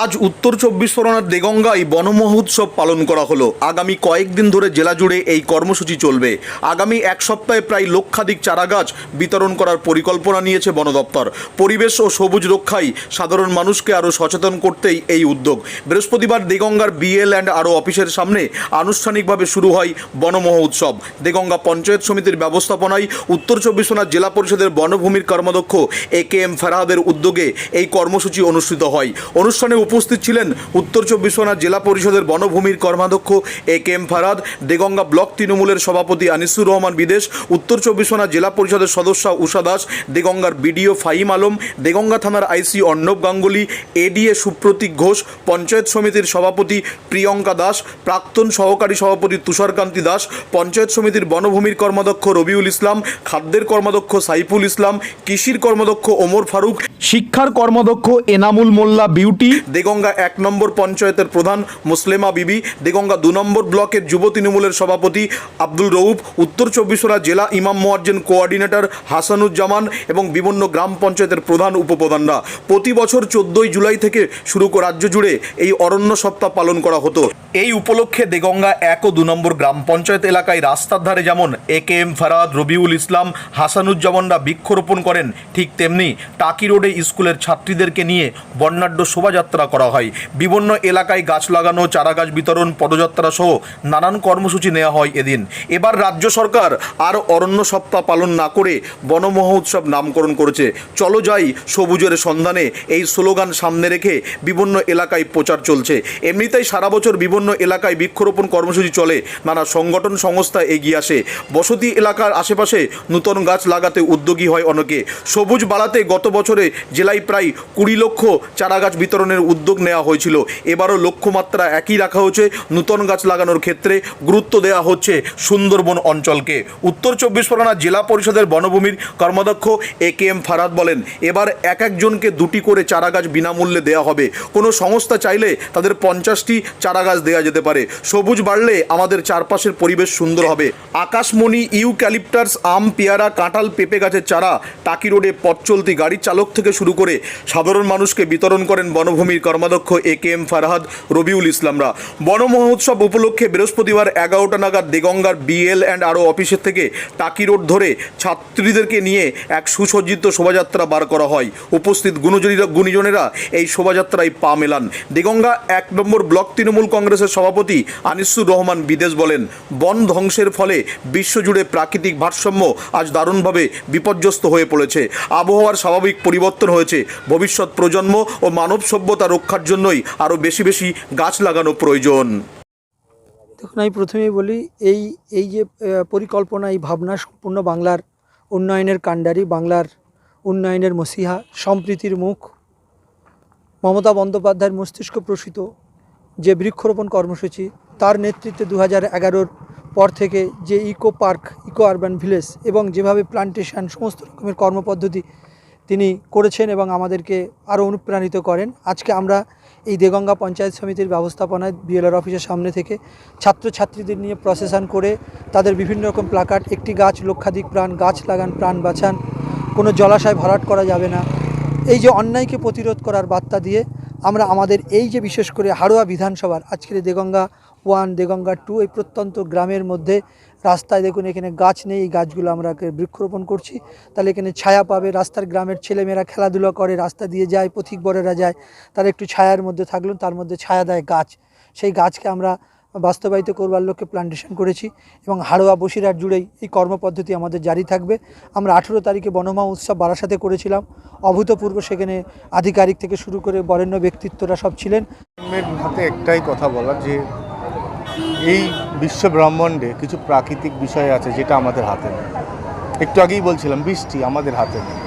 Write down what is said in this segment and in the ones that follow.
আজ উত্তর চব্বিশ পরগনার দেগঙ্গায় বনমহোৎসব পালন করা হলো। আগামী কয়েকদিন ধরে জেলা জুড়ে এই কর্মসূচি চলবে। আগামী এক সপ্তাহে প্রায় লক্ষাধিক চারাগাছ বিতরণ করার পরিকল্পনা নিয়েছে বন দপ্তর। পরিবেশ ও সবুজ রক্ষায় সাধারণ মানুষকে আরও সচেতন করতেই এই উদ্যোগ। বৃহস্পতিবার দেগঙ্গার বিএল অ্যান্ড আরও অফিসের সামনে আনুষ্ঠানিকভাবে শুরু হয় বনমহোৎসব দেগঙ্গা পঞ্চায়েত সমিতির ব্যবস্থাপনায় উত্তর চব্বিশ পরগনা জেলা পরিষদের বনভূমির কর্মাধ্যক্ষ এ কে এম ফেরাহাদের উদ্যোগে এই কর্মসূচি অনুষ্ঠিত হয়। অনুষ্ঠানে উপস্থিত ছিলেন উত্তর চব্বিশ পরগনা জেলা পরিষদের বনভূমির কর্মাধ্যক্ষ A K M Farhad, Deganga block তৃণমূলের সভাপতি আনিসুর রহমান বিদেশ, উত্তর চব্বিশ পরগনা জেলা পরিষদের সদস্য উষা দাস, দেগঙ্গার বিডিও ফাইম আলম, দেগঙ্গা থানার আইসি অর্ণব গাঙ্গুলি এডিএ সুপ্রতীক ঘোষ, পঞ্চায়েত সমিতির সভাপতি প্রিয়ঙ্কা দাস, প্রাক্তন সহকারী সভাপতি তুষারকান্তি দাস, পঞ্চায়েত সমিতির বনভূমির কর্মাধ্যক্ষ রবিউল ইসলাম, খাদ্যের কর্মাধ্যক্ষ সাইফুল ইসলাম, কৃষির কর্মাধ্যক্ষ ওমর ফারুক, শিক্ষার কর্মাধ্যক্ষ এনামুল মোল্লা বিউটি দেগঙ্গা এক নম্বর পঞ্চায়েতের প্রধান মুসলেমা বিবি, দেগঙ্গা দু নম্বর ব্লকের যুব তৃণমূলের সভাপতি আব্দুল রৌফ উত্তর চব্বিশ জেলা ইমাম মোয়ার্জেন কোঅর্ডিনেটর হাসানুজ্জামান এবং বিভিন্ন গ্রাম পঞ্চায়েতের প্রধান উপপ্রধানরা। প্রতি বছর চোদ্দই জুলাই থেকে শুরু রাজ্য জুড়ে এই অরণ্য সপ্তাহ পালন করা হতো। এই উপলক্ষে দেগঙ্গা এক ও দু নম্বর গ্রাম পঞ্চায়েত এলাকায় রাস্তার ধারে যেমন A K M Farhad, Rabiul Islam, হাসানুজ্জামানরা বৃক্ষরোপণ করেন, ঠিক তেমনি টাকি রোডে স্কুলের ছাত্রীদেরকে নিয়ে বর্ণাঢ্য শোভাযাত্রা করা হয়। বিভিন্ন এলাকায় গাছ লাগানো চারা গাছ বিতরণ, পদযাত্রা সহ নানান কর্মসূচি নেওয়া হয় এদিন। এবার রাজ্য সরকার আর অরণ্য সপ্তাহ পালন না করে বনমহোৎসব নামকরণ করেছে। চলো যাই সবুজের সন্ধানে, এই স্লোগান সামনে রেখে বিভিন্ন এলাকায় প্রচার চলছে। এমনিতেই সারা বছর বিভিন্ন এলাকায় বৃক্ষরোপণ কর্মসূচি চলে। নানা সংগঠন, সংস্থা এগিয়ে আসে। বসতি এলাকার আশেপাশে নূতন গাছ লাগাতে উদ্যোগী হয় অনেকে। সবুজ বাড়াতে গত বছরে জেলায় প্রায় কুড়ি লক্ষ চারা গাছ বিতরণের উদ্যোগ নেওয়া হয়েছিল। এবারও লক্ষ্যমাত্রা একই রাখা হয়েছে। নূতন গাছ লাগানোর ক্ষেত্রে গুরুত্ব দেওয়া হচ্ছে সুন্দরবন অঞ্চলকে। উত্তর চব্বিশ পরগনা জেলা পরিষদের বনভূমির কর্মাধ্যক্ষ এ কে এম ফারাদ বলেন, এবার এক একজনকে দুটি করে চারা গাছ বিনামূল্যে দেওয়া হবে। কোনো সংস্থা চাইলে তাদের পঞ্চাশটি চারা গাছ দেওয়া যেতে পারে। সবুজ বাড়লে আমাদের চারপাশের পরিবেশ সুন্দর হবে। আকাশমণি, ইউক্যালিপটাস, আম, পেয়ারা, কাঁঠাল, পেঁপে গাছের চারা, টাকি রোডে পথ চলতি গাড়ির চালক থেকে শুরু করে সাধারণ মানুষকে বিতরণ করেন বনভূমির কর্মাধ্যক্ষ A K M Farhad Rabiul ইসলামরা। বন মহোৎসব উপলক্ষে বৃহস্পতিবার এগারোটা নাগাদ দেগঙ্গার বিএল অ্যান্ড আরও অফিসের থেকে টাকি রোড ধরে ছাত্রীদেরকে নিয়ে এক সুসজ্জিত শোভাযাত্রা বার করা হয়। উপস্থিত গুণজনীরা গুণীজনেরা এই শোভাযাত্রায় পা মেলান। দেগঙ্গা এক নম্বর ব্লক তৃণমূল কংগ্রেসের সভাপতি আনিসুর রহমান বিদেশ বলেন, বন ধ্বংসের ফলে বিশ্বজুড়ে প্রাকৃতিক ভারসাম্য আজ দারুণভাবে বিপর্যস্ত হয়ে পড়েছে। আবহাওয়ার স্বাভাবিক পরিবর্তন হয়েছে। ভবিষ্যৎ প্রজন্ম ও মানব সভ্যতা রক্ষার জন্যই আরও বেশি বেশি গাছ লাগানো প্রয়োজন। দেখুন, আমি প্রথমেই বলি, এই এই যে পরিকল্পনা, এই ভাবনা সম্পূর্ণ বাংলার উন্নয়নের কাণ্ডারি, বাংলার উন্নয়নের মসিহা, সম্প্রীতির মুখ। মমতা বন্দ্যোপাধ্যায়ের মস্তিষ্ক প্রসূত। যে বৃক্ষরোপণ কর্মসূচি, তার নেতৃত্বে দু হাজার এগারোর পর থেকে যে eco park, eco urban village এবং যেভাবে প্লান্টেশন সমস্ত রকমের কর্মপদ্ধতি তিনি করেছেন এবং আমাদেরকে আরও অনুপ্রাণিত করেন, আজকে আমরা এই দেগঙ্গা পঞ্চায়েত সমিতির ব্যবস্থাপনায় বিএলআর অফিসের সামনে থেকে ছাত্রছাত্রীদের নিয়ে প্রসেশন করে তাদের বিভিন্ন রকম প্লাকার্ড একটি গাছ লক্ষাধিক প্রাণ, গাছ লাগান, প্রাণ বাঁচান, কোনো জলাশয় ভরাট করা যাবে না। এই যে অন্যায়কে প্রতিরোধ করার বার্তা দিয়ে আমরা আমাদের এই যে বিশেষ করে হাড়োয়া বিধানসভার, আজকের দেগঙ্গা ওয়ান, দেগঙ্গা টু, এই প্রত্যন্ত গ্রামের মধ্যে রাস্তায় দেখুন এখানে গাছ নেই, এই গাছগুলো আমরা বৃক্ষরোপণ করছি। তাহলে এখানে ছায়া পাবে, রাস্তার গ্রামের ছেলেমেয়েরা খেলাধুলা করে, রাস্তা দিয়ে যায়, পথিক বরেরা যায়, তারা একটু ছায়ার মধ্যে থাকলেন, তার মধ্যে ছায়া দেয় গাছ। সেই গাছকে আমরা বাস্তবায়িত করবার লক্ষ্যে প্লান্টেশন করেছি এবং হাড়োয়া বসিরহাট জুড়েই এই কর্মপদ্ধতি আমাদের জারি থাকবে। আমরা আঠেরো তারিখে বনমা উৎসব বারাসাতে করেছিলাম। অভূতপূর্ব সেখানে আধিকারিক থেকে শুরু করে বরেণ্য ব্যক্তিত্বরা সব ছিলেন। হাতে একটাই কথা বলা যে এই বিশ্ব ব্রহ্মাণ্ডে কিছু প্রাকৃতিক বিষয় আছে যেটা আমাদের হাতে নেই। একটু আগেই বলছিলাম, বৃষ্টি আমাদের হাতে নেই,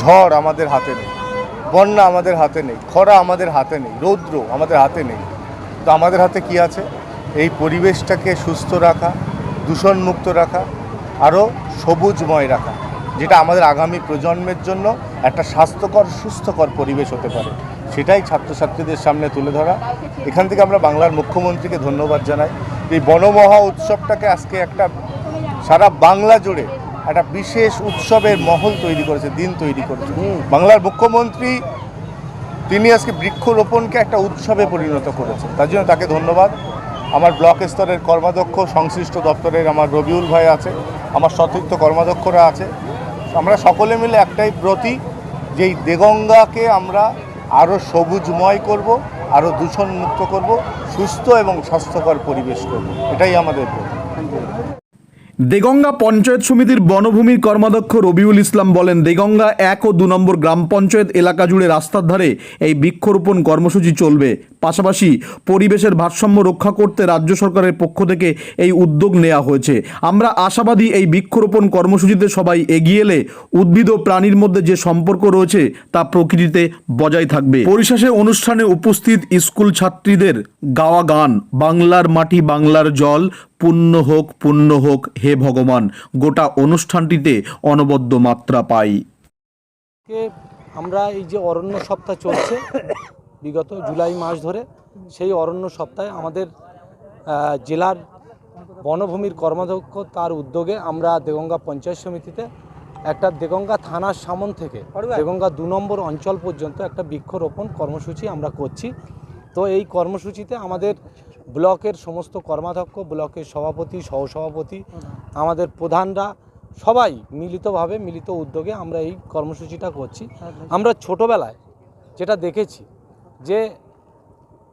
ঝড় আমাদের হাতে নেই, বন্যা আমাদের হাতে নেই, খরা আমাদের হাতে নেই, রৌদ্র আমাদের হাতে নেই। তো আমাদের হাতে কি আছে? এই পরিবেশটাকে সুস্থ রাখা, দূষণমুক্ত রাখা, আরও সবুজময় রাখা, যেটা আমাদের আগামী প্রজন্মের জন্য একটা স্বাস্থ্যকর, সুস্থকর পরিবেশ হতে পারে। সেটাই ছাত্রছাত্রীদের সামনে তুলে ধরা। এখান থেকে আমরা বাংলার মুখ্যমন্ত্রীকে ধন্যবাদ জানাই। এই বনমহা উৎসবটাকে আজকে একটা সারা বাংলা জুড়ে একটা বিশেষ উৎসবের মহল তৈরি করেছে, দিন তৈরি করেছে। বাংলার মুখ্যমন্ত্রী, তিনি আজকে বৃক্ষরোপণকে একটা উৎসবে পরিণত করেছেন। তার জন্য তাকে ধন্যবাদ। আমার ব্লক স্তরের কর্মাধ্যক্ষ, সংশ্লিষ্ট দপ্তরের আমার রবিউল ভাই আছে, আমার সতীর্থ কর্মাধ্যক্ষরা আছে। আমরা সকলে মিলে একটাই ব্রতী যে এই দেগঙ্গাকে আমরা আরও সবুজময় করব আরও দূষণমুক্ত করব, সুস্থ এবং স্বাস্থ্যকর পরিবেশ করব। এটাই আমাদের দেগঙ্গা পঞ্চায়েত সমিতির বনভূমির কর্মাধ্যক্ষ রবিউল ইসলাম বলেন, দেগঙ্গা এক ও দু নম্বর গ্রাম পঞ্চায়েত এলাকা জুড়ে রাস্তার ধারে এই বৃক্ষরোপণ কর্মসূচি চলবে। পাশাপাশি পরিবেশের ভারসাম্য রক্ষা করতে রাজ্য সরকারের পক্ষ থেকে এই উদ্যোগ নেওয়া হয়েছে। আমরা আশাবাদী এই বৃক্ষরোপণ কর্মসূচিতে সবাই এগিয়ে এলে উদ্ভিদ ও প্রাণীর মধ্যে যে সম্পর্ক রয়েছে তা প্রকৃতিতে বজায় থাকবে। পরিশেষে অনুষ্ঠানে উপস্থিত স্কুল ছাত্রীদের গাওয়া গান, বাংলার মাটি, বাংলার জল, পুণ্য হোক পুণ্য হোক, হে ভগবান, গোটা অনুষ্ঠানটিতে অনবদ্য মাত্রা পাই। আমরা এই যে অরণ্য সপ্তাহ চলছে বিগত জুলাই মাস ধরে সেই অরণ্য সপ্তাহে আমাদের জেলার বনভূমির কর্মাধ্যক্ষ তার উদ্যোগে আমরা দেগঙ্গা পঞ্চায়েত সমিতিতে একটা দেগঙ্গা থানার সামন থেকে দেগঙ্গা দু নম্বর অঞ্চল পর্যন্ত একটা বৃক্ষরোপণ কর্মসূচি আমরা করছি। তো এই কর্মসূচিতে আমাদের ব্লকের সমস্ত কর্মাধ্যক্ষ ব্লকের সভাপতি সহসভাপতি আমাদের প্রধানরা সবাই মিলিতভাবে মিলিত উদ্যোগে আমরা এই কর্মসূচিটা করছি। আমরা ছোটোবেলায় যেটা দেখেছি যে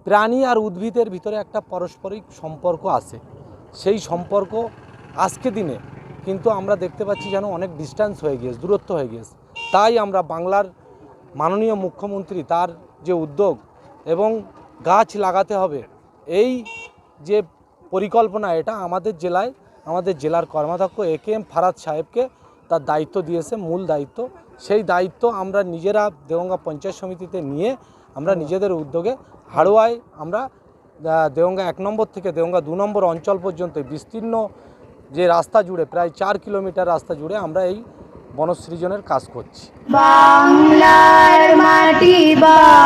প্রাণী আর উদ্ভিদের ভিতরে একটা পারস্পরিক সম্পর্ক আছে। সেই সম্পর্ক আজকে দিনে কিন্তু আমরা দেখতে পাচ্ছি যেন অনেক ডিস্টেন্স হয়ে গিয়েছে, দূরত্ব হয়ে গিয়েছে। তাই আমরা বাংলার মাননীয় মুখ্যমন্ত্রী তার যে উদ্যোগ এবং গাছ লাগাতে হবে, এই যে পরিকল্পনা এটা আমাদের জেলায়, আমাদের জেলার কর্মাধ্যক্ষ এ কে এম ফারাদ সাহেবকে তার দায়িত্ব দিয়েছে, মূল দায়িত্ব। সেই দায়িত্ব আমরা নিজেরা দেগঙ্গা পঞ্চায়েত সমিতিতে নিয়ে আমরা নিজেদের উদ্যোগে হাড়োয়ায় আমরা দেওঙ্গা এক নম্বর থেকে দেওঙ্গা দু নম্বর অঞ্চল পর্যন্ত বিস্তীর্ণ যে রাস্তা জুড়ে, প্রায় চার কিলোমিটার রাস্তা জুড়ে আমরা এই বনসৃজনের কাজ করছি। বাংলার মাটি বাংলা